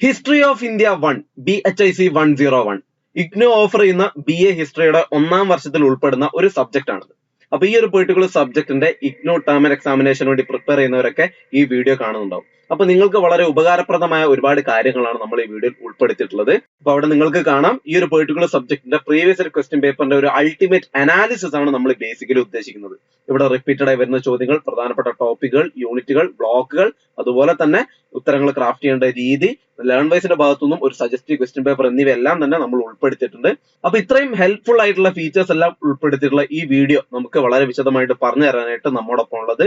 History of India one B H I C one zero one IGNOU offer ചെയ്യുന്ന B A ഹിസ്റ്ററിയുടെ ഒന്നാം വർഷത്തിൽ ഉൾപ്പെടുന്ന ഒരു സബ്ജക്റ്റ് ആണ് അപ്പൊ ഈ ഒരു പെർട്ടിക്കുലർ സബ്ജക്റ്റിന്റെ ഇഗ്നോ ടേം ആൻഡ് എക്സാമിനേഷന് വേണ്ടി പ്രിപ്പയർ ചെയ്യുന്നവരൊക്കെ ഈ വീഡിയോ കാണുന്നുണ്ടാവും. അപ്പൊ നിങ്ങൾക്ക് വളരെ ഉപകാരപ്രദമായ ഒരുപാട് കാര്യങ്ങളാണ് നമ്മൾ ഈ വീഡിയോയിൽ ഉൾപ്പെടുത്തിയിട്ടുള്ളത്. അപ്പൊ അവിടെ നിങ്ങൾക്ക് കാണാം. ഈ ഒരു പെർട്ടിക്കുലർ സബ്ജക്റ്റിന്റെ പ്രീവിയസ് ഒരു ക്വസ്റ്റ്യൻ പേപ്പറിന്റെ ഒരു അൾട്ടിമേറ്റ് അനാലിസിസ് ആണ് നമ്മൾ ബേസിക്കലി ഉദ്ദേശിക്കുന്നത്. ഇവിടെ റിപ്പീറ്റഡ് ആയി വരുന്ന ചോദ്യങ്ങൾ പ്രധാനപ്പെട്ട ടോപ്പിക്കുകൾ യൂണിറ്റുകൾ ബ്ലോക്കുകൾ അതുപോലെ തന്നെ ഉത്തരങ്ങൾ ക്രാഫ്റ്റ് ചെയ്യേണ്ട രീതി ലേൺ വൈസിന്റെ ഭാഗത്തുനിന്നും ഒരു സജസ്റ്റീവ് ക്വസ്റ്റ്യൻ പേപ്പർ എന്നിവയെല്ലാം തന്നെ നമ്മൾ ഉൾപ്പെടുത്തിയിട്ടുണ്ട്. അപ്പൊ ഇത്രയും ഹെൽപ്ഫുൾ ആയിട്ടുള്ള ഫീച്ചേഴ്സ് എല്ലാം ഉൾപ്പെടുത്തിയിട്ടുള്ള ഈ വീഡിയോ നമുക്ക് വളരെ വിശദമായിട്ട് പറഞ്ഞു തരാനായിട്ട് നമ്മോടൊപ്പം ഉള്ളത്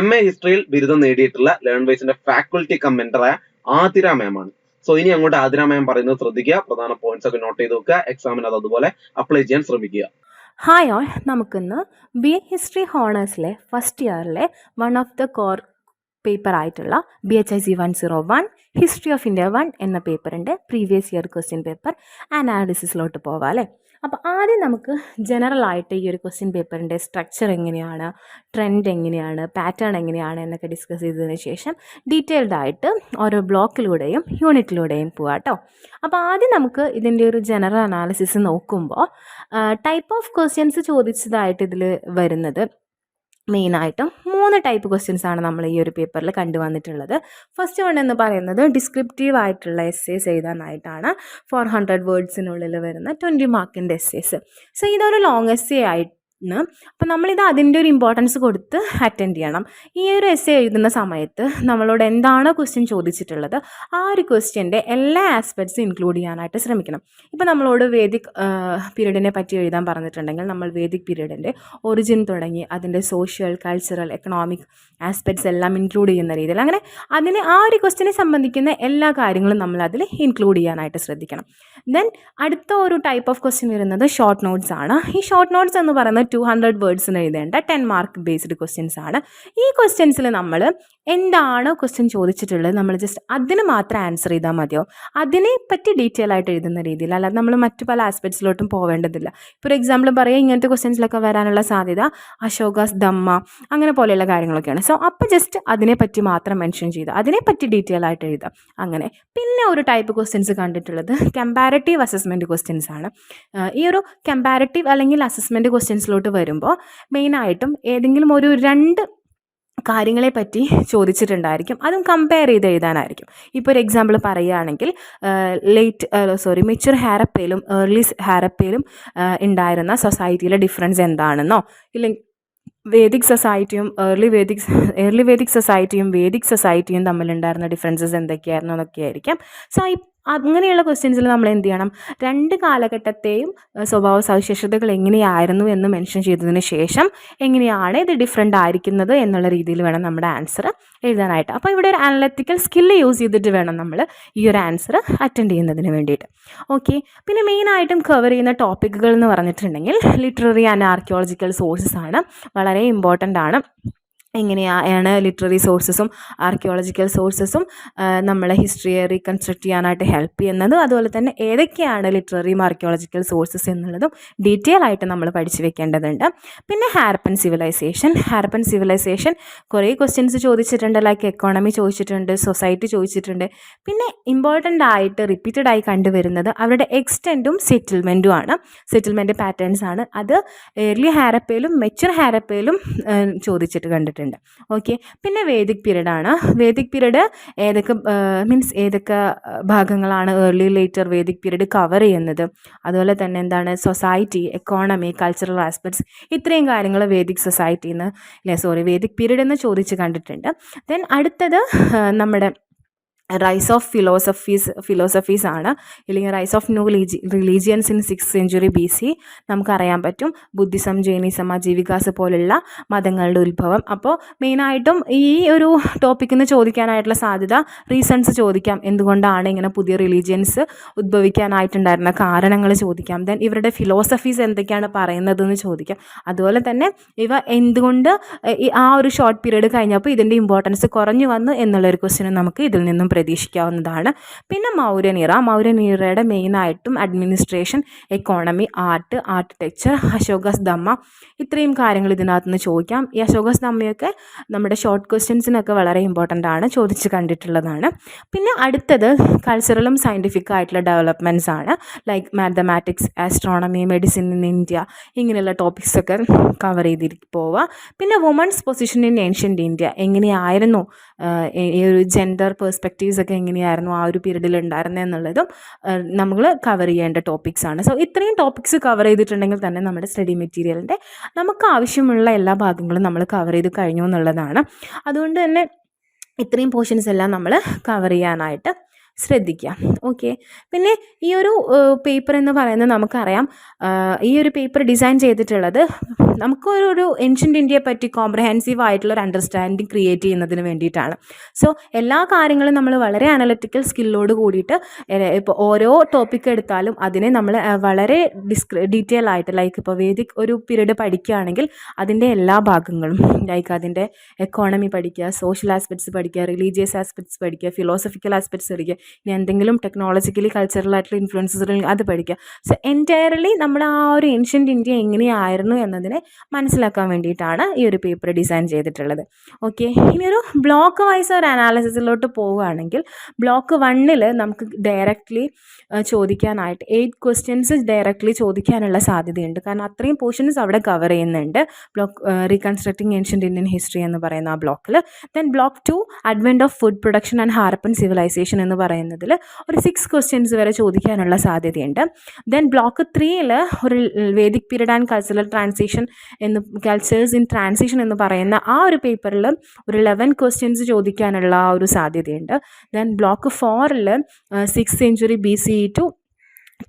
എം എ ഹിസ്റ്ററിയിൽ ബിരുദം നേടിയിട്ടുള്ള ലേൺ വൈസിന്റെ ഫാക്കൽറ്റി കമ്മന്ററായ ആതിര മാം ആണ്. സോ ഇനി അങ്ങോട്ട് ആതിര മാം പറയുന്നത് ശ്രദ്ധിക്കുക. പ്രധാന പോയിന്റ്സ് ഒക്കെ നോട്ട് ചെയ്ത് വെക്കുക. എക്സാമിന് അത് അതുപോലെ അപ്ലൈ ചെയ്യാൻ ശ്രമിക്കുക. ഹായ് ഓൾ നമുക്കിന്ന് ബി എ ഹിസ്റ്ററി ഹോണേഴ്സിലെ first ഇയറിലെ one of the core paper ആയിട്ടുള്ള B H I C one zero one history of India one എന്ന പേപ്പറിന്റെ പ്രീവിയസ് ഇയർ ക്വസ്റ്റ്യൻ പേപ്പർ അനാലിസിസിലോട്ട് പോവാം അല്ലേ? അപ്പോൾ ആദ്യം നമുക്ക് ജനറൽ ആയിട്ട് ഈ ഒരു ക്വസ്റ്റ്യൻ പേപ്പറിന്റെ സ്ട്രക്ചർ എങ്ങനെയാണ് ട്രെൻഡ് എങ്ങനെയാണ് പാറ്റേൺ എങ്ങനെയാണ് എന്നൊക്കെ ഡിസ്കസ് ചെയ്തതിന് ശേഷം ഡീറ്റെയിൽഡ് ആയിട്ട് ഓരോ ബ്ലോക്കിലൂടെയും യൂണിറ്റിലൂടെയും പോവാം കേട്ടോ അപ്പോൾ ആദ്യം നമുക്ക് ഇതിന്റെ ഒരു ജനറൽ അനാലിസിസ് നോക്കുമ്പോൾ ടൈപ്പ് ഓഫ് ക്വസ്റ്റ്യൻസ് ചോദിച്ചതായിട്ട് ഇതിൽ വരുന്നത് മെയിനായിട്ടും മൂന്ന് ടൈപ്പ് ക്വസ്റ്റ്യൻസ് ആണ് നമ്മൾ ഈ ഒരു പേപ്പറിൽ കണ്ടുവന്നിട്ടുള്ളത്. ഫസ്റ്റ് വൺ എന്ന് പറയുന്നത് ഡിസ്ക്രിപ്റ്റീവ് ആയിട്ടുള്ള എസ്സേസ് എഴുതാനായിട്ടാണ്. ഫോർ ഹൺഡ്രഡ് വേർഡ്സിനുള്ളിൽ വരുന്ന ട്വന്റി മാർക്കിന്റെ എസ്സേസ് സോ ഇതൊരു ലോങ് എസ്സേ ആയിട്ട് അപ്പോൾ നമ്മളിത് അതിന്റെ ഒരു ഇമ്പോർട്ടൻസ് കൊടുത്ത് അറ്റൻഡ് ചെയ്യണം. ഈ ഒരു എസ് എഴുതുന്ന സമയത്ത് നമ്മളോട് എന്താണ് ക്വസ്റ്റ്യൻ ചോദിച്ചിട്ടുള്ളത്? ആ ഒരു ക്വസ്റ്റ്യന്റെ എല്ലാ ആസ്പെക്ട്സും ഇൻക്ലൂഡ് ചെയ്യാനായിട്ട് ശ്രമിക്കണം. ഇപ്പോൾ നമ്മളോട് വേദിക് പീരീഡിനെ പറ്റി എഴുതാൻ പറഞ്ഞിട്ടുണ്ടെങ്കിൽ നമ്മൾ വേദിക് പീരീഡിന്റെ ഒറിജിൻ തുടങ്ങി അതിന്റെ സോഷ്യൽ കൾച്ചറൽ എക്കണോമിക് ആസ്പെക്ട്സ് എല്ലാം ഇൻക്ലൂഡ് ചെയ്യുന്ന രീതിയിൽ. അങ്ങനെ അതിനെ ആ ഒരു ക്വസ്റ്റ്യനെ സംബന്ധിക്കുന്ന എല്ലാ കാര്യങ്ങളും നമ്മൾ അതിൽ ഇൻക്ലൂഡ് ചെയ്യാനായിട്ട് ശ്രദ്ധിക്കണം. ദെൻ അടുത്ത ഒരു ടൈപ്പ് ഓഫ് ക്വസ്റ്റ്യൻ വരുന്നത് ഷോർട്ട് നോട്ട്സ് ആണ്. ഈ ഷോർട്ട് നോട്ട്സ് എന്ന് പറയുന്നത് ടു ഹൺഡ്രഡ് വേർഡ്സിന് എഴുതേണ്ട ടെൻ മാർക്ക് ബേസ്ഡ് ക്വസ്റ്റ്യൻസ് ആണ്. ഈ ക്വസ്റ്റ്യൻസിൽ നമ്മൾ എന്താണ് ക്വസ്റ്റ്യൻ ചോദിച്ചിട്ടുള്ളത് നമ്മൾ ജസ്റ്റ് അതിന് മാത്രം ആൻസർ ചെയ്താൽ മതിയോ? അതിനെ പറ്റി ഡീറ്റെയിൽ ആയിട്ട് എഴുതുന്ന രീതിയിൽ അല്ലാതെ നമ്മൾ മറ്റു പല ആസ്പെക്ട്സിലോട്ടും പോവേണ്ടതില്ല. ഫോർ എക്സാമ്പിൾ പറയുക ഇങ്ങനത്തെ ക്വസ്റ്റ്യൻസിലൊക്കെ വരാനുള്ള സാധ്യത അശോകാസ് ദമ്മ അങ്ങനെ പോലെയുള്ള കാര്യങ്ങളൊക്കെയാണ്. സോ അപ്പോൾ ജസ്റ്റ് അതിനെപ്പറ്റി മാത്രം മെൻഷൻ ചെയ്ത് അതിനെപ്പറ്റി ഡീറ്റെയിൽ ആയിട്ട് എഴുതാം. അങ്ങനെ. പിന്നെ ഒരു ടൈപ്പ് ക്വസ്റ്റ്യൻസ് കണ്ടിട്ടുള്ളത് കമ്പാരറ്റീവ് അസസ്മെന്റ് ക്വസ്റ്റ്യൻസ് ആണ്. ഈ ഒരു കമ്പാരറ്റീവ് അല്ലെങ്കിൽ അസസ്മെന്റ് ക്വസ്റ്റ്യൻസിലോട്ട് വരുമ്പോൾ മെയിനായിട്ടും ഏതെങ്കിലും ഒരു രണ്ട് കാര്യങ്ങളെ പറ്റി ചോദിച്ചിട്ടുണ്ടായിരിക്കും. അതും കമ്പയർ ചെയ്ത് എഴുതാനായിരിക്കും. ഇപ്പോൾ ഒരു എക്സാമ്പിൾ പറയുകയാണെങ്കിൽ ലേറ്റ് സോറി മെച്ചുർ ഹാരപ്പയിലും ഏർലി ഹാരപ്പയിലും ഉണ്ടായിരുന്ന സൊസൈറ്റിയിലെ ഡിഫറൻസ് എന്താണെന്നോ? ഇല്ലെങ്കിൽ വേദിക് സൊസൈറ്റിയും ഏർലി വേദിക് ഏർലി വേദിക് സൊസൈറ്റിയും വേദിക് സൊസൈറ്റിയും തമ്മിലുണ്ടായിരുന്ന ഡിഫറൻസസ് എന്തൊക്കെയായിരുന്നു എന്നൊക്കെ ആയിരിക്കാം സോ അങ്ങനെയുള്ള ക്വസ്റ്റ്യൻസിൽ നമ്മൾ എന്ത് ചെയ്യണം? രണ്ട് കാലഘട്ടത്തെയും സ്വഭാവ സവിശേഷതകൾ എങ്ങനെയായിരുന്നു എന്ന് മെൻഷൻ ചെയ്തതിന് ശേഷം എങ്ങനെയാണ് ഇത് ഡിഫറെന്റ് ആയിരിക്കുന്നത് എന്നുള്ള രീതിയിൽ വേണം നമ്മുടെ ആൻസർ എഴുതാനായിട്ട്. അപ്പോൾ ഇവിടെ ഒരു അനലറ്റിക്കൽ സ്കില്ല് യൂസ് ചെയ്തിട്ട് വേണം നമ്മൾ ഈ ഒരു ആൻസർ അറ്റൻഡ് ചെയ്യുന്നതിന് വേണ്ടിയിട്ട്. ഓക്കെ പിന്നെ മെയിനായിട്ടും കവർ ചെയ്യുന്ന ടോപ്പിക്കുകൾ എന്ന് പറഞ്ഞിട്ടുണ്ടെങ്കിൽ ലിറ്റററി ആൻഡ് ആർക്കിയോളജിക്കൽ സോഴ്സസ് ആണ്. വളരെ ഇമ്പോർട്ടന്റ് ആണ്. എങ്ങനെയാണ് ലിറ്റററി സോഴ്സസും ആർക്കിയോളജിക്കൽ സോഴ്സസും നമ്മളെ ഹിസ്റ്ററിയെ റീകൺസ്ട്രക്ട് ചെയ്യാനായിട്ട് ഹെൽപ്പ് ചെയ്യുന്നത്. അതുപോലെ തന്നെ ഏതൊക്കെയാണ് ലിറ്റററിയും ആർക്കിയോളജിക്കൽ സോഴ്സസ് എന്നുള്ളതും ഡീറ്റെയിൽ ആയിട്ട് നമ്മൾ പഠിച്ചു വെക്കേണ്ടതുണ്ട്. പിന്നെ ഹാരപ്പൻ സിവിലൈസേഷൻ ഹാരപ്പൻ സിവിലൈസേഷൻ കുറേ ക്വസ്റ്റ്യൻസ് ചോദിച്ചിട്ടുണ്ട്. ലൈക്ക് എക്കോണമി ചോദിച്ചിട്ടുണ്ട് സൊസൈറ്റി ചോദിച്ചിട്ടുണ്ട്. പിന്നെ ഇമ്പോർട്ടന്റ് ആയിട്ട് റിപ്പീറ്റഡ് ആയി കണ്ടുവരുന്നത് അവരുടെ എക്സ്റ്റെന്റും സെറ്റിൽമെന്റും ആണ്. സെറ്റിൽമെന്റ് പാറ്റേൺസ് ആണ്. അത് ഏർലി ഹാരപ്പയിലും മെച്ചുർ ഹാരപ്പയിലും ചോദിച്ചിട്ട് കണ്ടിട്ടുണ്ട്. ഉണ്ട് ഓക്കെ പിന്നെ വേദിക് ആണ്. വേദിക് പീരീഡ് ഏതൊക്കെ മീൻസ് ഏതൊക്കെ ഭാഗങ്ങളാണ് early later Vedic period cover ചെയ്യുന്നത്? അതുപോലെ തന്നെ എന്താണ് സൊസൈറ്റി എക്കോണമി കൾച്ചറൽ ആസ്പെക്ട്സ് ഇത്രയും കാര്യങ്ങൾ വേദിക് സൊസൈറ്റിയിൽ നിന്ന് അല്ലേ സോറി വേദിക് പീരീഡ് എന്ന് ചോദിച്ച് കണ്ടിട്ടുണ്ട്. ദെൻ അടുത്തത് നമ്മുടെ റൈസ് ഓഫ് ഫിലോസഫീസ് ഫിലോസഫീസ് ആണ്. ഇല്ലെങ്കിൽ rise of new religions in six century B C നമുക്കറിയാൻ പറ്റും. ബുദ്ധിസം ജൈനിസം അജീവികാസ് പോലുള്ള മതങ്ങളുടെ ഉത്ഭവം. അപ്പോൾ മെയിനായിട്ടും ഈ ഒരു ടോപ്പിക്കിൽ നിന്ന് ചോദിക്കാനായിട്ടുള്ള സാധ്യത റീസൺസ് ചോദിക്കാം. എന്തുകൊണ്ടാണ് ഇങ്ങനെ പുതിയ റിലീജിയൻസ് ഉദ്ഭവിക്കാനായിട്ടുണ്ടായിരുന്ന കാരണങ്ങൾ ചോദിക്കാം. ദെൻ ഇവരുടെ ഫിലോസഫീസ് എന്തൊക്കെയാണ് പറയുന്നതെന്ന് ചോദിക്കാം. അതുപോലെ തന്നെ ഇവ എന്തുകൊണ്ട് ആ ഒരു ഷോർട്ട് പീരീഡ് കഴിഞ്ഞപ്പോൾ ഇതിന്റെ ഇമ്പോർട്ടൻസ് കുറഞ്ഞു വന്നു എന്നുള്ളൊരു ക്വസ്റ്റ്യനും നമുക്ക് ഇതിൽ നിന്നും പ്രതീക്ഷിക്കാവുന്നതാണ്. പിന്നെ മൗര്യനിറ മൗര്യനിറയുടെ മെയിനായിട്ടും administration economy art architecture Ashoka's dhamma ഇത്രയും കാര്യങ്ങൾ ഇതിനകത്ത് നിന്ന് ചോദിക്കാം. ഈ അശോകസ് ദമ്മയൊക്കെ നമ്മുടെ ഷോർട്ട് ക്വസ്റ്റ്യൻസിനൊക്കെ വളരെ ഇമ്പോർട്ടന്റ് ആണ്. ചോദിച്ച് കണ്ടിട്ടുള്ളതാണ്. പിന്നെ അടുത്തത് കൾച്ചറലും സയന്റിഫിക് ആയിട്ടുള്ള ഡെവലപ്മെന്റ്സ് ആണ്. Like mathematics astronomy medicine in India ഇങ്ങനെയുള്ള ടോപ്പിക്സൊക്കെ കവർ ചെയ്തിരിക്കും പോവുക. പിന്നെ women's position in ancient India എങ്ങനെയായിരുന്നു? ഈ ഒരു ജെൻഡർ പെർസ്പെക്റ്റീവ്സ് ഒക്കെ എങ്ങനെയായിരുന്നു ആ ഒരു പീരീഡിൽ ഉണ്ടായിരുന്നത് എന്നുള്ളതും നമ്മൾ കവർ ചെയ്യേണ്ട ടോപ്പിക്സ് ആണ്. സോ ഇത്രയും ടോപ്പിക്സ് കവർ ചെയ്തിട്ടുണ്ടെങ്കിൽ തന്നെ നമ്മുടെ സ്റ്റഡി മെറ്റീരിയലിന്റെ നമുക്ക് ആവശ്യമുള്ള എല്ലാ ഭാഗങ്ങളും നമ്മൾ കവർ ചെയ്ത് കഴിഞ്ഞു എന്നുള്ളതാണ്. അതുകൊണ്ട് തന്നെ ഇത്രയും പോർഷൻസ് എല്ലാം നമ്മൾ കവർ ചെയ്യാനായിട്ട് ശ്രദ്ധിക്കുക. ഓക്കെ. പിന്നെ ഈ ഒരു പേപ്പർ എന്ന് പറയുന്നത് നമുക്കറിയാം. ഈ ഒരു പേപ്പർ ഡിസൈൻ ചെയ്തിട്ടുള്ളത് നമുക്കൊരു ഒരു ഏൻഷ്യന്റ് ഇന്ത്യയെ പറ്റി കോംപ്രഹെൻസീവ് ആയിട്ടുള്ള ഒരു അണ്ടർസ്റ്റാൻഡിങ് ക്രിയേറ്റ് ചെയ്യുന്നതിന് വേണ്ടിയിട്ടാണ്. സോ എല്ലാ കാര്യങ്ങളും നമ്മൾ വളരെ അനലറ്റിക്കൽ സ്കില്ലോട് കൂടിയിട്ട് ഇപ്പോൾ ഓരോ ടോപ്പിക് എടുത്താലും അതിനെ നമ്മൾ വളരെ ഡിസ്ക്രി ഡീറ്റെയിൽ ആയിട്ട് ലൈക്ക് ഇപ്പോൾ വേദിക് ഒരു പീരീഡ് പഠിക്കുകയാണെങ്കിൽ അതിന്റെ എല്ലാ ഭാഗങ്ങളും ലൈക്ക് അതിന്റെ എക്കോണമി പഠിക്കുക സോഷ്യൽ ആസ്പെക്ട്സ് പഠിക്കുക റിലീജിയസ് ആസ്പെക്ട്സ് പഠിക്കുക ഫിലോസഫിക്കൽ ആസ്പെക്ട്സ് പഠിക്കുക ഇനി എന്തെങ്കിലും ടെക്നോളജിക്കലി കൾച്ചറൽ ആയിട്ടുള്ള ഇൻഫ്ലുവൻസസ് അത് പഠിക്കുക. സോ എന്റയർലി നമ്മൾ ആ ഒരു ഏൻഷ്യന്റ് ഇന്ത്യ എങ്ങനെയായിരുന്നു എന്നതിനെ മനസ്സിലാക്കാൻ വേണ്ടിയിട്ടാണ് ഈ ഒരു പേപ്പർ ഡിസൈൻ ചെയ്തിട്ടുള്ളത്. ഓക്കെ ഇനി ഒരു ബ്ലോക്ക് വൈസ് ഒരു അനാലിസിസിലോട്ട് പോവുകയാണെങ്കിൽ ബ്ലോക്ക് വണ്ണിൽ നമുക്ക് ഡയറക്റ്റ്ലി ചോദിക്കാനായിട്ട് എയ്റ്റ് ക്വസ്റ്റ്യൻസ് ഡയറക്റ്റ്ലി ചോദിക്കാനുള്ള സാധ്യതയുണ്ട്. കാരണം അത്രയും പോർഷൻസ് അവിടെ കവർ ചെയ്യുന്നുണ്ട്. Block reconstructing ancient Indian history എന്ന് പറയുന്ന ആ ബ്ലോക്കിൽ then block two advent of food production and Harappan civilization എന്ന് പറയുന്നതിൽ ഒരു സിക്സ് ക്വസ്റ്റ്യൻസ് വരെ ചോദിക്കാനുള്ള സാധ്യതയുണ്ട്. ദെൻ ബ്ലോക്ക് ത്രീയിൽ ഒരു Vedic period and cultural transition എന്ന് കൾച്ചേഴ്സ് ഇൻ ട്രാൻസിഷൻ എന്ന് പറയുന്ന ആ ഒരു പേപ്പറിൽ ഒരു ലെവൻ ക്വസ്റ്റ്യൻസ് ചോദിക്കാനുള്ള ഒരു സാധ്യതയുണ്ട്. ദെൻ ബ്ലോക്ക് ഫോറിൽ six century B C to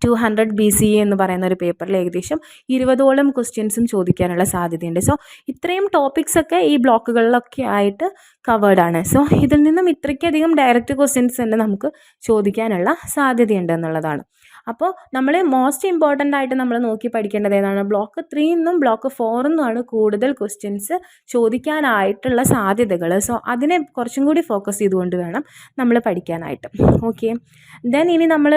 two hundred B C എന്ന് പറയുന്ന ഒരു പേപ്പറിൽ ഏകദേശം ഇരുപതോളം ക്വസ്റ്റ്യൻസും ചോദിക്കാനുള്ള സാധ്യതയുണ്ട്. സോ ഇത്രയും ടോപ്പിക്സ് ഒക്കെ ഈ ബ്ലോക്കുകളിലൊക്കെ ആയിട്ട് കവേർഡ് ആണ്. സോ ഇതിൽ നിന്നും ഇത്രയ്ക്കധികം ഡയറക്റ്റ് ക്വസ്റ്റ്യൻസ് തന്നെ നമുക്ക് ചോദിക്കാനുള്ള സാധ്യതയുണ്ട് എന്നുള്ളതാണ്. അപ്പോൾ നമ്മൾ മോസ്റ്റ് ഇമ്പോർട്ടന്റ് ആയിട്ട് നമ്മൾ നോക്കി പഠിക്കേണ്ടത് ഏതാണ്? ബ്ലോക്ക് ത്രീ നിന്നും ബ്ലോക്ക് ഫോറിൽ നിന്നുമാണ് കൂടുതൽ ക്വസ്റ്റ്യൻസ് ചോദിക്കാനായിട്ടുള്ള സാധ്യതകൾ സോ അതിനെ കുറച്ചും കൂടി ഫോക്കസ് ചെയ്തുകൊണ്ട് വേണം നമ്മൾ പഠിക്കാനായിട്ട്. ഓക്കെ ദെൻ ഇനി നമ്മൾ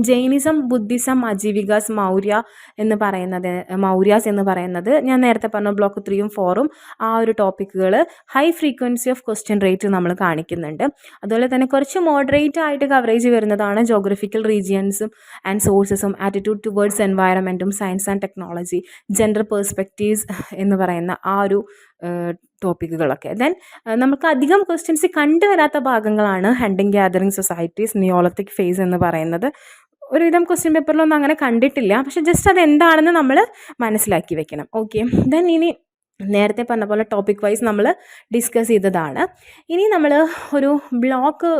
ജൈനിസം ബുദ്ധിസം അജീവികാസ് മൗര്യ എന്ന് പറയുന്നത് മൗര്യാസ് എന്ന് പറയുന്നത് ഞാൻ നേരത്തെ പറഞ്ഞ ബ്ലോക്ക് ത്രീയും ഫോറും ആ ഒരു ടോപ്പിക്കുകൾ high frequency of question rate നമ്മൾ കാണിക്കുന്നുണ്ട്. അതുപോലെ തന്നെ കുറച്ച് മോഡറേറ്റ് ആയിട്ട് കവറേജ് വരുന്നതാണ് ജോഗ്രഫിക്കൽ റീജിയൻസും ആൻഡ് സോഴ്സസും attitude towards എൻവയറമെന്റും science and technology gender perspectives എന്ന് പറയുന്ന ആ ഒരു ടോപ്പിക്കുകളൊക്കെ ദെൻ നമുക്ക് അധികം ക്വസ്റ്റ്യൻസ് കണ്ടുവരാത്ത ഭാഗങ്ങളാണ് hunting gathering societies neolithic phase എന്ന് പറയുന്നത്. ഒരുവിധം ക്വസ്റ്റ്യൻ പേപ്പറിലൊന്നും അങ്ങനെ കണ്ടിട്ടില്ല. പക്ഷെ ജസ്റ്റ് അത് എന്താണെന്ന് നമ്മൾ മനസ്സിലാക്കി വെക്കണം. ഓക്കെ ദെൻ ഇനി നേരത്തെ പറഞ്ഞ പോലെ ടോപ്പിക് വൈസ് നമ്മൾ ഡിസ്കസ് ചെയ്തതാണ്. ഇനി നമ്മൾ ഒരു ബ്ലോക്ക്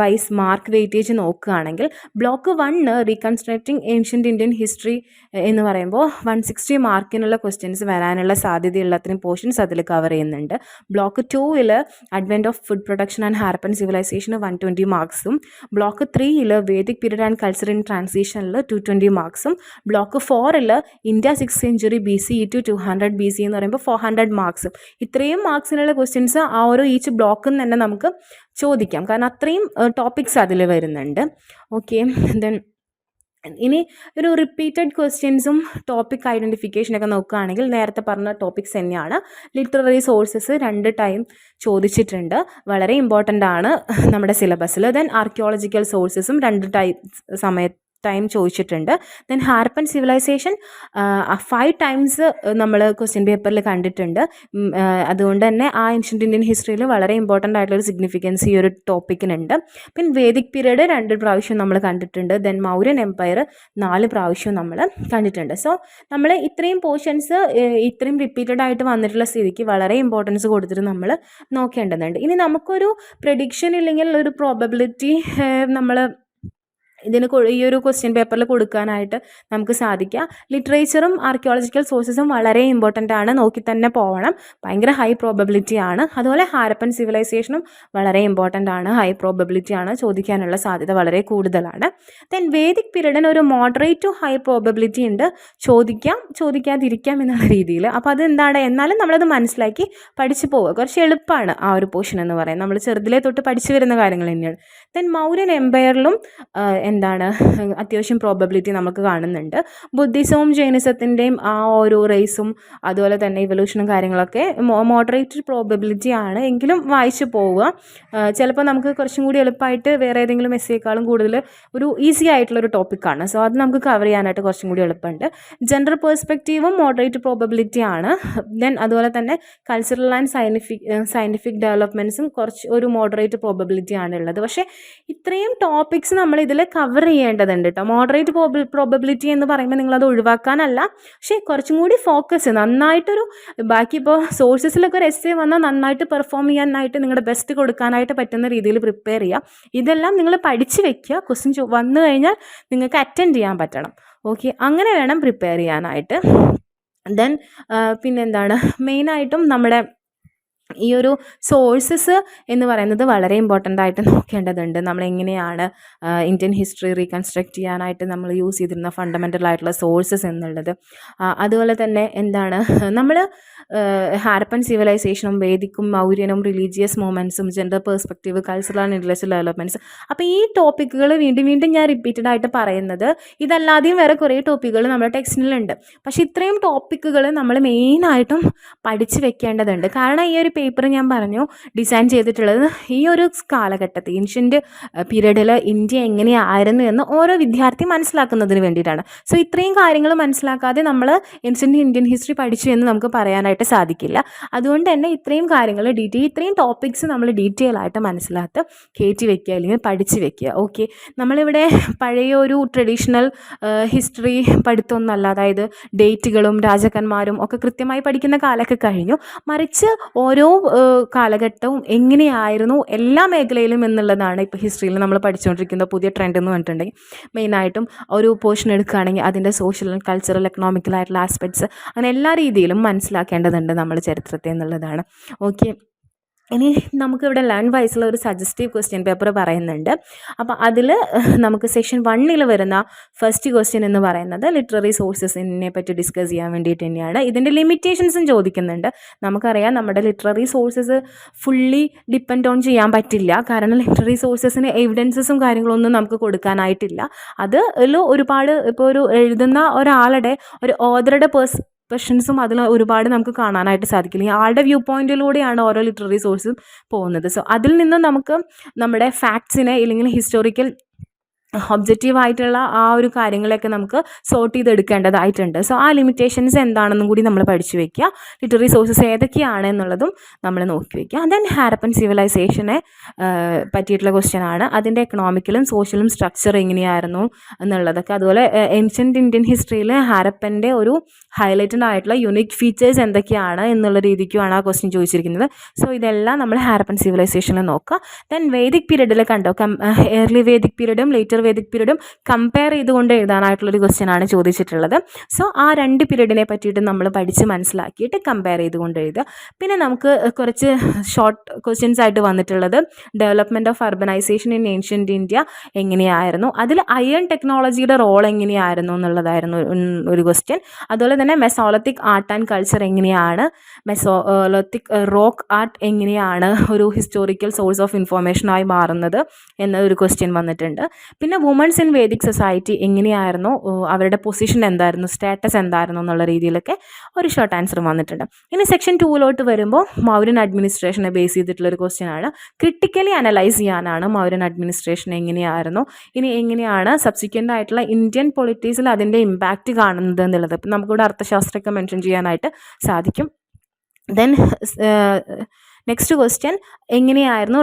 വൈസ് മാർക്ക് വെയിറ്റേജ് നോക്കുകയാണെങ്കിൽ block one reconstructing ancient Indian history എന്ന് പറയുമ്പോൾ വൺ സിക്സ്റ്റി മാർക്കിനുള്ള ക്വസ്റ്റ്യൻസ് വരാനുള്ള സാധ്യതയുള്ള അത്രയും പോർഷൻസ് അതിൽ കവർ ചെയ്യുന്നുണ്ട്. ബ്ലോക്ക് ടൂവിൽ advent of food production and Harappan സിവിലൈസേഷന് one twenty മാർക്സും ബ്ലോക്ക് ത്രീയിൽ Vedic period and culture in ട്രാൻസിഷനിൽ two twenty മാർക്സും ബ്ലോക്ക് ഫോറിൽ India six century B C to two hundred B C എന്ന് പറയുമ്പോൾ ഫോർ ഹൺഡ്രഡ് മാർക്സും ഇത്രയും മാർക്സിനുള്ള questions ആ ഓരോ ഈച്ച് ബ്ലോക്കിൽ നിന്ന് തന്നെ നമുക്ക് ചോദിക്കാം. കാരണം അത്രയും ടോപ്പിക്സ് അതിൽ വരുന്നുണ്ട്. ഓക്കെ ദെൻ ഇനി ഒരു റിപ്പീറ്റഡ് ക്വസ്റ്റ്യൻസും ടോപ്പിക് ഐഡന്റിഫിക്കേഷനൊക്കെ നോക്കുകയാണെങ്കിൽ നേരത്തെ പറഞ്ഞ ടോപ്പിക്സ് തന്നെയാണ്. ലിറ്റററി സോഴ്സസ് രണ്ട് ടൈം ചോദിച്ചിട്ടുണ്ട്. വളരെ ഇമ്പോർട്ടന്റ് ആണ് നമ്മുടെ സിലബസിൽ ദെൻ ആർക്കിയോളജിക്കൽ സോഴ്സസും രണ്ട് ടൈം സമയത്ത് ടൈം ചോദിച്ചിട്ടുണ്ട്. Then Harappan civilization five times നമ്മൾ ക്വസ്റ്റ്യൻ പേപ്പറിൽ കണ്ടിട്ടുണ്ട്. അതുകൊണ്ട് തന്നെ ആ ഏൻഷ്യന്റ് ഇന്ത്യൻ ഹിസ്റ്ററിയിൽ വളരെ ഇമ്പോർട്ടന്റ് ആയിട്ടുള്ളൊരു സിഗ്നിഫിക്കൻസ് ഈ ഒരു ടോപ്പിക്കിനുണ്ട് പിന്നെ വേദിക് പീരീഡ് രണ്ട് പ്രാവശ്യം നമ്മൾ കണ്ടിട്ടുണ്ട്. ദെൻ മൗര്യൻ എംപയർ നാല് പ്രാവശ്യം നമ്മൾ കണ്ടിട്ടുണ്ട്. സോ നമ്മൾ ഇത്രയും പോർഷൻസ് ഇത്രയും റിപ്പീറ്റഡ് ആയിട്ട് വന്നിട്ടുള്ള സ്ഥിതിക്ക് വളരെ ഇമ്പോർട്ടൻസ് കൊടുത്തിട്ട് നമ്മൾ നോക്കേണ്ടതുണ്ട്. ഇനി നമുക്കൊരു പ്രഡിക്ഷൻ ഇല്ലെങ്കിൽ ഒരു പ്രോബബിലിറ്റി നമ്മൾ ഇതിന് ഈ ഒരു ക്വസ്റ്റ്യൻ പേപ്പറിൽ കൊടുക്കാനായിട്ട് നമുക്ക് സാധിക്കുക ലിറ്ററേച്ചറും ആർക്കിയോളജിക്കൽ സോഴ്സസും വളരെ ഇമ്പോർട്ടന്റ് ആണ്. നോക്കി തന്നെ പോകണം ഭയങ്കര ഹൈ പ്രോബബിലിറ്റി ആണ്. അതുപോലെ ഹാരപ്പൻ സിവിലൈസേഷനും വളരെ ഇമ്പോർട്ടന്റ് ആണ്. ഹൈ പ്രോബബിലിറ്റി ആണ്. ചോദിക്കാനുള്ള സാധ്യത വളരെ കൂടുതലാണ്. ദെൻ വേദിക് പീരീഡിന് ഒരു മോഡറേറ്റ് ടു ഹൈ പ്രോബബിലിറ്റി ഉണ്ട്. ചോദിക്കാം. ചോദിക്കാതിരിക്കാം എന്നുള്ള രീതിയിൽ അപ്പോൾ അത് എന്താണ് എന്നാലും നമ്മളത് മനസ്സിലാക്കി പഠിച്ചു പോവുക. കുറച്ച് എളുപ്പമാണ് ആ ഒരു പോർഷൻ എന്ന് പറയുന്നത്. നമ്മൾ ചെറുതിലെ തൊട്ട് പഠിച്ചു വരുന്ന കാര്യങ്ങൾ തന്നെയാണ്. ദെൻ മൗര്യൻ എംപയറിലും എന്താണ് അത്യാവശ്യം പ്രോബബിലിറ്റി നമുക്ക് കാണുന്നുണ്ട്. ബുദ്ധിസവും ജൈനിസത്തിന്റെയും ആ ഓരോ റേസും അതുപോലെ തന്നെ ഇവല്യൂഷനും കാര്യങ്ങളൊക്കെ മോഡറേറ്റ് പ്രോബബിലിറ്റി ആണ് എങ്കിലും വായിച്ചു പോവുക. ചിലപ്പോൾ നമുക്ക് കുറച്ചും കൂടി എളുപ്പമായിട്ട് വേറെ ഏതെങ്കിലും എസ്സേക്കാളും കൂടുതൽ ഒരു ഈസി ആയിട്ടുള്ള ഒരു ടോപ്പിക്കാണ് സോ അത് നമുക്ക് കവർ ചെയ്യാനായിട്ട് കുറച്ചും കൂടി എളുപ്പമുണ്ട്. ജെൻഡർ പേഴ്സ്പെക്റ്റീവും മോഡറേറ്റ് പ്രോബബിലിറ്റി ആണ്. ദെൻ അതുപോലെ തന്നെ കൾച്ചറൽ ആൻഡ് സയന്റിഫിക് സയന്റിഫിക് ഡെവലപ്മെന്റ്സും കുറച്ച് ഒരു മോഡറേറ്റ് പ്രോബബിലിറ്റി ആണ് ഉള്ളത് പക്ഷേ ഇത്രയും ടോപ്പിക്സ് നമ്മൾ ഇതിൽ കവർ ചെയ്യേണ്ടതുണ്ട് കേട്ടോ മോഡറേറ്റ് പ്രോബബിലിറ്റി എന്ന് പറയുമ്പോൾ നിങ്ങളത് ഒഴിവാക്കാനല്ല പക്ഷേ കുറച്ചും കൂടി ഫോക്കസ് നന്നായിട്ടൊരു ബാക്കി ഇപ്പോൾ സോഴ്സസിലൊക്കെ ഒരു എസ് വന്നാൽ നന്നായിട്ട് പെർഫോം ചെയ്യാനായിട്ട് നിങ്ങളുടെ ബെസ്റ്റ് കൊടുക്കാനായിട്ട് പറ്റുന്ന രീതിയിൽ പ്രിപ്പയർ ചെയ്യുക ഇതെല്ലാം നിങ്ങൾ പഠിച്ച് വെക്കുക. ക്വസ്റ്റ്യൻ വന്നു കഴിഞ്ഞാൽ നിങ്ങൾക്ക് അറ്റൻഡ് ചെയ്യാൻ പറ്റണം. ഓക്കെ അങ്ങനെ വേണം പ്രിപ്പയർ ചെയ്യാനായിട്ട്. ദെൻ പിന്നെന്താണ്? മെയിനായിട്ടും നമ്മുടെ ഈ ഒരു സോഴ്സസ് എന്ന് പറയുന്നത് വളരെ ഇമ്പോർട്ടന്റ് ആയിട്ട് നോക്കേണ്ടതുണ്ട്. നമ്മൾ എങ്ങനെയാണ് ഇന്ത്യൻ ഹിസ്റ്ററി റീകൺസ്ട്രക്ട് ചെയ്യാനായിട്ട് നമ്മൾ യൂസ് ചെയ്തിരുന്ന ഫണ്ടമെന്റൽ ആയിട്ടുള്ള സോഴ്സസ് എന്നുള്ളത്. അതുപോലെ തന്നെ എന്താണ് നമ്മൾ ഹാരപ്പൻ സിവിലൈസേഷനും വേദിക്കും മൗര്യനും religious മൂമെന്റ്സും gender perspective cultural and intellectual developments അപ്പോൾ ഈ ടോപ്പിക്കുകൾ വീണ്ടും വീണ്ടും ഞാൻ റിപ്പീറ്റഡ് ആയിട്ട് പറയുന്നത് ഇതല്ലാതെയും വേറെ കുറേ ടോപ്പിക്കുകൾ നമ്മുടെ ടെക്സ്റ്റിലുണ്ട് പക്ഷേ ഇത്രയും ടോപ്പിക്കുകൾ നമ്മൾ മെയിനായിട്ടും പഠിച്ചു വെക്കേണ്ടതുണ്ട്. കാരണം ഈ ഒരു പേപ്പർ ഞാൻ പറഞ്ഞു ഡിസൈൻ ചെയ്തിട്ടുള്ളത് ഈ ഒരു കാലഘട്ടത്തിൽ ഏൻഷ്യന്റ് പീരീഡിൽ ഇന്ത്യ എങ്ങനെയായിരുന്നു എന്ന് ഓരോ വിദ്യാർത്ഥി മനസ്സിലാക്കുന്നതിന് വേണ്ടിയിട്ടാണ്. സോ ഇത്രയും കാര്യങ്ങൾ മനസ്സിലാക്കാതെ നമ്മൾ ഏൻഷ്യന്റ് ഇന്ത്യൻ ഹിസ്റ്ററി പഠിച്ചു എന്ന് നമുക്ക് പറയാനായിട്ട് സാധിക്കില്ല. അതുകൊണ്ട് തന്നെ ഇത്രയും കാര്യങ്ങൾ ഡീറ്റെയിൽ ഇത്രയും ടോപ്പിക്സ് നമ്മൾ ഡീറ്റെയിൽ ആയിട്ട് മനസ്സിലാത്ത് കയറ്റി വെക്കുക അല്ലെങ്കിൽ പഠിച്ചു വെക്കുക. ഓക്കെ നമ്മളിവിടെ പഴയ ഒരു ട്രഡീഷണൽ ഹിസ്റ്ററി പഠിത്തമൊന്നുമല്ല അതായത് ഡേറ്റുകളും രാജാക്കന്മാരും ഒക്കെ കൃത്യമായി പഠിക്കുന്ന കാലമൊക്കെ കഴിഞ്ഞു. മറിച്ച് ഓരോ ഏഹ്, കാലഘട്ടവും എങ്ങനെയായിരുന്നു എല്ലാ മേഖലയിലും എന്നുള്ളതാണ് ഇപ്പോൾ ഹിസ്റ്ററിയിൽ നമ്മൾ പഠിച്ചുകൊണ്ടിരിക്കുന്ന പുതിയ ട്രെൻഡ് എന്ന് പറഞ്ഞിട്ടുണ്ടെങ്കിൽ. മെയിനായിട്ടും ഒരു പോർഷൻ എടുക്കുകയാണെങ്കിൽ അതിന്റെ സോഷ്യൽ ആൻഡ് കൾച്ചറൽ എക്കണോമിക്കൽ ആയിട്ടുള്ള ആസ്പെക്ട്സ് അങ്ങനെ എല്ലാ രീതിയിലും മനസ്സിലാക്കേണ്ടതുണ്ട് നമ്മൾ ചരിത്രത്തെ എന്നുള്ളതാണ്. ഓക്കെ ഇനി നമുക്കിവിടെ ലേൺ വയസ്സുള്ള ഒരു സജസ്റ്റീവ് ക്വസ്റ്റ്യൻ പേപ്പർ പറയുന്നുണ്ട്. അപ്പോൾ അതിൽ നമുക്ക് സെക്ഷൻ വണ്ണിൽ വരുന്ന ഫസ്റ്റ് ക്വസ്റ്റ്യൻ എന്ന് പറയുന്നത് ലിറ്റററി സോഴ്സസിനെ പറ്റി ഡിസ്കസ് ചെയ്യാൻ വേണ്ടിയിട്ട് തന്നെയാണ്. ഇതിന്റെ ലിമിറ്റേഷൻസും ചോദിക്കുന്നുണ്ട്. നമുക്കറിയാം നമ്മുടെ literary sources fully depend on ചെയ്യാൻ പറ്റില്ല. കാരണം ലിറ്റററി സോഴ്സസിന് എവിഡൻസസും കാര്യങ്ങളൊന്നും നമുക്ക് കൊടുക്കാനായിട്ടില്ല. അത് ഒരുപാട് ഇപ്പോൾ ഒരു എഴുതുന്ന ഒരാളുടെ ഒരു ഓതറുടെ പേഴ്സ് ക്വസ്റ്റൻസും അതിൽ ഒരുപാട് നമുക്ക് കാണാനായിട്ട് സാധിക്കില്ല. ആളുടെ വ്യൂ പോയിന്റിലൂടെയാണ് ഓരോ ലിറ്റററി സോഴ്സും പോകുന്നത്. സോ അതിൽ നിന്ന് നമുക്ക് നമ്മുടെ ഫാക്ട്സിനെ ഇല്ലെങ്കിൽ ഹിസ്റ്റോറിക്കൽ ഒബ്ജക്റ്റീവ് ആയിട്ടുള്ള ആ ഒരു കാര്യങ്ങളെയൊക്കെ നമുക്ക് സോർട്ട് ചെയ്തെടുക്കേണ്ടതായിട്ടുണ്ട്. സോ ആ ലിമിറ്റേഷൻസ് എന്താണെന്നും കൂടി നമ്മൾ പഠിച്ചു വെക്കുക. ലിറ്റററി സോഴ്സസ് ഏതൊക്കെയാണ് എന്നുള്ളതും നമ്മൾ നോക്കി വെക്കുക. ദെൻ ഹാരപ്പൻ സിവിലൈസേഷനെ പറ്റിയിട്ടുള്ള ക്വസ്റ്റ്യൻ ആണ്. അതിന്റെ എക്കണോമിക്കലും സോഷ്യലും സ്ട്രക്ചർ എങ്ങനെയായിരുന്നു എന്നുള്ളതൊക്കെ. അതുപോലെ ഏൻഷ്യന്റ് ഇന്ത്യൻ ഹിസ്റ്ററിയിൽ ഹാരപ്പന്റെ ഒരു ഹൈലൈറ്റഡ് ആയിട്ടുള്ള യുണീക്ക് ഫീച്ചേഴ്സ് എന്തൊക്കെയാണ് എന്നുള്ള രീതിക്കുമാണ് ആ ക്വസ്റ്റ്യൻ ചോദിച്ചിരിക്കുന്നത്. സോ ഇതെല്ലാം നമ്മൾ ഹാരപ്പൻ സിവിലൈസേഷനിൽ നോക്കുക. ദെൻ വേദിക് പീരീഡിൽ കണ്ടോ? ഏർലി വേദിക് പീരീഡും ലേറ്റർ വേദിക് പീരീഡും കമ്പയർ ചെയ്തുകൊണ്ട് എഴുതാനായിട്ടുള്ളൊരു ക്വസ്റ്റ്യൻ ആണ് ചോദിച്ചിട്ടുള്ളത്. സോ ആ രണ്ട് പീരീഡിനെ പറ്റിയിട്ട് നമ്മൾ പഠിച്ച് മനസ്സിലാക്കിയിട്ട് കമ്പയർ ചെയ്തുകൊണ്ട് എഴുതുക. പിന്നെ നമുക്ക് കുറച്ച് ഷോർട്ട് ക്വസ്റ്റ്യൻസ് ആയിട്ട് വന്നിട്ടുള്ളത്. Development of urbanization in ancient India എങ്ങനെയായിരുന്നു? അതിൽ അയൺ ടെക്നോളജിയുടെ റോൾ എങ്ങനെയായിരുന്നു എന്നുള്ളതായിരുന്നു ഒരു ക്വസ്റ്റ്യൻ അതുപോലെ തന്നെ മെസോളത്തിക് ആർട്ട് ആൻഡ് കൾച്ചർ എങ്ങനെയാണ്? മെസോളത്തിക് റോക്ക് ആർട്ട് എങ്ങനെയാണ് ഒരു ഹിസ്റ്റോറിക്കൽ സോഴ്സ് ഓഫ് ഇൻഫോർമേഷനായി മാറുന്നത് എന്നൊരു ക്വസ്റ്റ്യൻ വന്നിട്ടുണ്ട്. പിന്നെ വുമൺസ് ഇൻ വേദിക് സൊസൈറ്റി എങ്ങനെയായിരുന്നു? അവരുടെ പൊസിഷൻ എന്തായിരുന്നു? സ്റ്റാറ്റസ് എന്തായിരുന്നു? എന്നുള്ള രീതിയിലൊക്കെ ഒരു ഷോർട്ട് ആൻസർ വന്നിട്ടുണ്ട്. ഇനി സെക്ഷൻ ടൂവിലോട്ട് വരുമ്പോൾ മൗര്യൻ അഡ്മിനിസ്ട്രേഷനെ ബേസ് ചെയ്തിട്ടുള്ള ഒരു ക്വസ്റ്റ്യൻ ആണ്. ക്രിട്ടിക്കലി അനലൈസ് ചെയ്യാനാണ് മൗര്യൻ അഡ്മിനിസ്ട്രേഷൻ എങ്ങനെയായിരുന്നു? ഇനി എങ്ങനെയാണ് സബ്സിക്വന്റ് ആയിട്ടുള്ള ഇന്ത്യൻ പൊളിറ്റീസിൽ അതിന്റെ ഇമ്പാക്റ്റ് കാണുന്നത് എന്നുള്ളത്? ഇപ്പം നമുക്കിവിടെ അർത്ഥശാസ്ത്രമൊക്കെ മെൻഷൻ ചെയ്യാനായിട്ട് സാധിക്കും. ദെൻ നെക്സ്റ്റ് ക്വസ്റ്റ്യൻ എങ്ങനെയായിരുന്നു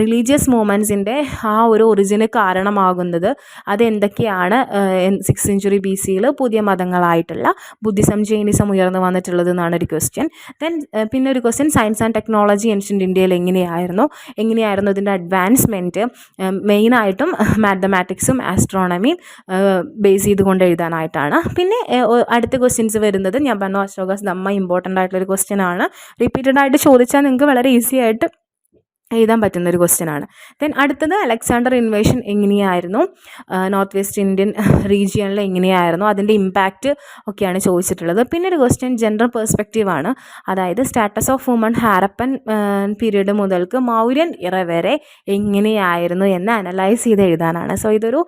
റിലീജിയസ് മൂവ്മെന്റ്സിന്റെ ആ ഒരു ഒറിജിന് കാരണമാകുന്നത്? അതെന്തൊക്കെയാണ്? സിക്സ് സെഞ്ചുറി ബി സിയിൽ പുതിയ മതങ്ങളായിട്ടുള്ള ബുദ്ധിസം ജൈനിസം ഉയർന്നു വന്നിട്ടുള്ളത് എന്നാണ് ഒരു ക്വസ്റ്റ്യൻ ദെൻ പിന്നെ ഒരു question science and technology ancient ഇന്ത്യയിൽ എങ്ങനെയായിരുന്നു? എങ്ങനെയായിരുന്നു ഇതിന്റെ അഡ്വാൻസ്മെന്റ് മെയിനായിട്ടും മാത്തമാറ്റിക്സും ആസ്ട്രോണമിയും ബേസ് ചെയ്തുകൊണ്ട് എഴുതാനായിട്ടാണ്. പിന്നെ അടുത്ത ക്വസ്റ്റ്യൻസ് വരുന്നത് ഞാൻ പറഞ്ഞു അശോകസ് നമ്മ ഇമ്പോർട്ടന്റ് ആയിട്ടുള്ളൊരു ക്വസ്റ്റ്യൻ ആണ്. റിപ്പീറ്റഡ് ആയിട്ട് ചോദിച്ചാൽ നിങ്ങൾക്ക് വളരെ ഈസി ആയിട്ട് എഴുതാൻ പറ്റുന്ന ഒരു ക്വസ്റ്റ്യൻ ആണ്. ദെൻ അടുത്തത് അലക്സാണ്ടർ ഇൻവേഷൻ എങ്ങനെയായിരുന്നു? നോർത്ത് വെസ്റ്റ് ഇന്ത്യൻ റീജിയണിൽ എങ്ങനെയായിരുന്നു? അതിന്റെ ഇമ്പാക്റ്റ് ഒക്കെയാണ് ചോദിച്ചിട്ടുള്ളത്. പിന്നെ ഒരു ക്വസ്റ്റ്യൻ ജെൻഡർ പെർസ്പെക്റ്റീവ് ആണ്. അതായത് status of woman Harappan period മുതൽക്ക് മൗര്യൻ ഇറ വരെ എങ്ങനെയായിരുന്നു എന്ന് അനലൈസ് ചെയ്ത് എഴുതാനാണ്. സോ ഇതൊരു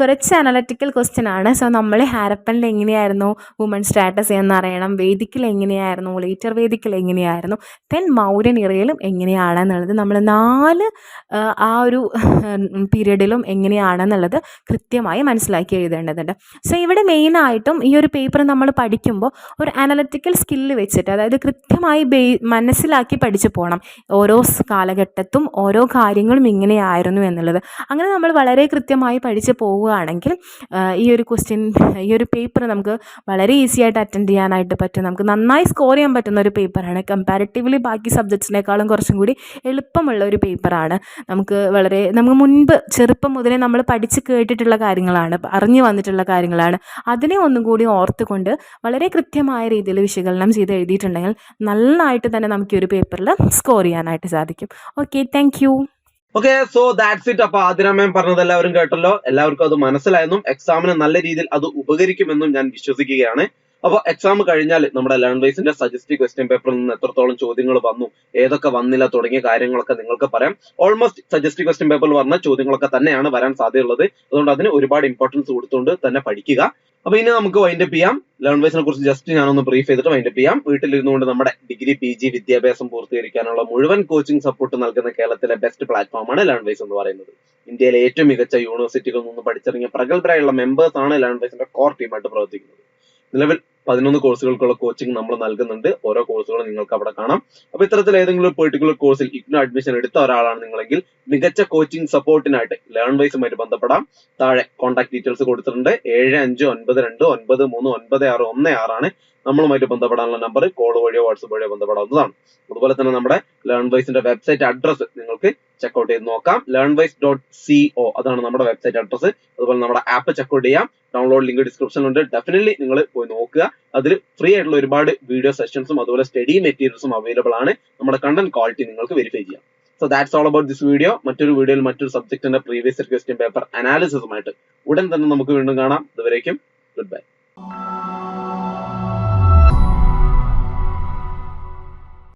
കുറച്ച് അനലറ്റിക്കൽ ക്വസ്റ്റ്യൻ ആണ്. സോ നമ്മൾ ഹാരപ്പനിൽ എങ്ങനെയായിരുന്നു? വുമൺ സ്റ്റാറ്റസ് എന്നറിയണം വേദിക്കിൽ എങ്ങനെയായിരുന്നു? ലേറ്റർ വേദിക്കിൽ എങ്ങനെയായിരുന്നു? ദെൻ മൗര്യൻ ഇറയിലും എങ്ങനെയാണെന്നുള്ളത് നമ്മൾ നാല് ആ, ഒരു പീരീഡിലും എങ്ങനെയാണെന്നുള്ളത് കൃത്യമായി മനസ്സിലാക്കി എഴുതേണ്ടതുണ്ട്. സോ ഇവിടെ മെയിനായിട്ടും ഈ ഒരു പേപ്പർ നമ്മൾ പഠിക്കുമ്പോൾ ഒരു അനലറ്റിക്കൽ സ്കില്ല് വെച്ചിട്ട് അതായത് കൃത്യമായി ബേ മനസ്സിലാക്കി പഠിച്ചു പോകണം ഓരോ കാലഘട്ടത്തും ഓരോ കാര്യങ്ങളും ഇങ്ങനെയായിരുന്നു എന്നുള്ളത്. അങ്ങനെ നമ്മൾ വളരെ കൃത്യമായി പഠിച്ച് പോവുകയാണെങ്കിൽ ഈ ഒരു ക്വസ്റ്റ്യൻ ഈ ഒരു പേപ്പർ നമുക്ക് വളരെ ഈസി ആയിട്ട് അറ്റൻഡ് ചെയ്യാനായിട്ട് പറ്റും. നമുക്ക് നന്നായി സ്കോർ ചെയ്യാൻ പറ്റുന്ന ഒരു പേപ്പറാണ് കമ്പാരിറ്റീവ്ലി ബാക്കി സബ്ജക്ട്സിനേക്കാളും കുറച്ചും കൂടി എളുപ്പമുള്ള ഒരു പേപ്പറാണ്. നമുക്ക് വളരെ നമുക്ക് മുൻപ് ചെറുപ്പം മുതലേ നമ്മൾ പഠിച്ച് കേട്ടിട്ടുള്ള കാര്യങ്ങളാണ് അറിഞ്ഞു വന്നിട്ടുള്ള കാര്യങ്ങളാണ്. അതിനെ ഒന്നും കൂടി ഓർത്തുകൊണ്ട് വളരെ കൃത്യമായ രീതിയിൽ വിശകലനം ചെയ്ത് എഴുതിയിട്ടുണ്ടെങ്കിൽ നന്നായിട്ട് തന്നെ നമുക്ക് ഒരു പേപ്പറിൽ സ്കോർ ചെയ്യാനായിട്ട് സാധിക്കും. Okay thank you okay so that's it അപ്പൊ ആദിരാമയം പറഞ്ഞത് എല്ലാവരും കേട്ടല്ലോ. എല്ലാവർക്കും അത് മനസ്സിലായെന്നും എക്സാമിന് നല്ല രീതിയിൽ അത് ഉപകരിക്കുമെന്നും ഞാൻ വിശ്വസിക്കുകയാണ്. അപ്പൊ എക്സാം കഴിഞ്ഞാൽ നമ്മുടെ ലേൺ വൈസിന്റെ സജസ്റ്റ് ക്വസ്റ്റ്യൻ പേപ്പറിൽ നിന്ന് എത്രത്തോളം ചോദ്യങ്ങൾ വന്നു ഏതൊക്കെ വന്നില്ല തുടങ്ങിയ കാര്യങ്ങളൊക്കെ നിങ്ങൾക്ക് പറയാം. ഓൾമോസ്റ്റ് സജസ്റ്റ് ക്വസ്റ്റ്യൻ പേപ്പറിൽ വന്ന ചോദ്യങ്ങളൊക്കെ തന്നെയാണ് വരാൻ സാധ്യതയുള്ളത്. അതുകൊണ്ട് അതിന് ഒരുപാട് ഇമ്പോർട്ടൻസ് കൊടുത്തുകൊണ്ട് തന്നെ പഠിക്കുക. അപ്പൊ ഇനി നമുക്ക് വൈൻഡ് അപ്പ് ചെയ്യാം. ലേൺ വൈസിനെ കുറിച്ച് ജസ്റ്റ് ഞാനൊന്ന് ബ്രീഫ് ചെയ്തിട്ട് വൈൻഡ് അപ്പ് ചെയ്യാം. വീട്ടിലിരുന്നുകൊണ്ട് നമ്മുടെ ഡിഗ്രി പി ജി വിദ്യാഭ്യാസം പൂർത്തീകരിക്കാനുള്ള മുഴുവൻ കോച്ചിങ് സപ്പോർട്ട് നൽകുന്ന കേരളത്തിലെ ബെസ്റ്റ് പ്ലാറ്റ്ഫോമാണ് ലേൺ വൈസ് എന്ന് പറയുന്നത്. ഇന്ത്യയിലെ ഏറ്റവും മികച്ച യൂണിവേഴ്സിറ്റികളിൽ നിന്ന് പഠിച്ചിറങ്ങിയ പ്രഗത്ഭരായുള്ള മെമ്പേഴ്സ് ആണ് ലേൺ വൈസിന്റെ കോർ ടീമായിട്ട് പ്രവർത്തിക്കുന്നത്. നിലവിൽ പതിനൊന്ന് കോഴ്സുകൾക്കുള്ള കോച്ചിങ് നമ്മൾ നൽകുന്നുണ്ട്. ഓരോ കോഴ്സുകളും നിങ്ങൾക്ക് അവിടെ കാണാം. അപ്പൊ ഇത്തരത്തിൽ ഏതെങ്കിലും പെർട്ടിക്കുലർ കോഴ്സിൽ ഇഗ്നോ അഡ്മിഷൻ എടുത്ത ഒരാളാണ് നിങ്ങളെങ്കിൽ മികച്ച കോച്ചിങ് സപ്പോർട്ടിനായിട്ട് ലേൺ വൈസുമായിട്ട് ബന്ധപ്പെടാം. താഴെ കോൺടാക്ട് ഡീറ്റെയിൽസ് കൊടുത്തിട്ടുണ്ട്. ഏഴ് അഞ്ച് ഒൻപത് രണ്ട് ഒൻപത് മൂന്ന് ഒൻപത് ആറ് ഒന്ന് ആറാണ് നമ്മളുമായിട്ട് ബന്ധപ്പെടാനുള്ള നമ്പർ കോൾ വഴിയോ വാട്സപ്പ് വഴിയോ ബന്ധപ്പെടാവുന്നതാണ്. അതുപോലെ തന്നെ നമ്മുടെ ലേൺ വൈസിന്റെ വെബ്സൈറ്റ് അഡ്രസ് നിങ്ങൾക്ക് ചെക്ക്ഔട്ട് ചെയ്ത് നോക്കാം. Learn wise dot C O അതാണ് നമ്മുടെ വെബ്സൈറ്റ് അഡ്രസ് അതുപോലെ നമ്മുടെ ആപ്പ് ചെക്ക്ഔട്ട് ചെയ്യാം. ഡൗൺലോഡ് ലിങ്ക് ഡിസ്ക്രിപ്ഷനിലുണ്ട് ഡെഫിനറ്റ്ലി നിങ്ങൾ പോയി നോക്കുക. അതിൽ ഫ്രീ ആയിട്ടുള്ള ഒരുപാട് വീഡിയോ സെഷൻസും അതുപോലെ സ്റ്റഡി മെറ്റീരിയൽസും അവൈലബിൾ ആണ്. നമ്മുടെ കണ്ടന്റ് ക്വാളിറ്റി നിങ്ങൾക്ക് വെരിഫൈ ചെയ്യാം. So that's all about this video മറ്റൊരു വീഡിയോയിൽ മറ്റൊരു സബ്ജക്റ്റിന്റെ പ്രീവിയസ് ക്വസ്റ്റ്യൻ പേപ്പർ അനാലിസിസുമായിട്ട് ഉടൻ തന്നെ നമുക്ക് വീണ്ടും കാണാം. ഇതുവരേക്കും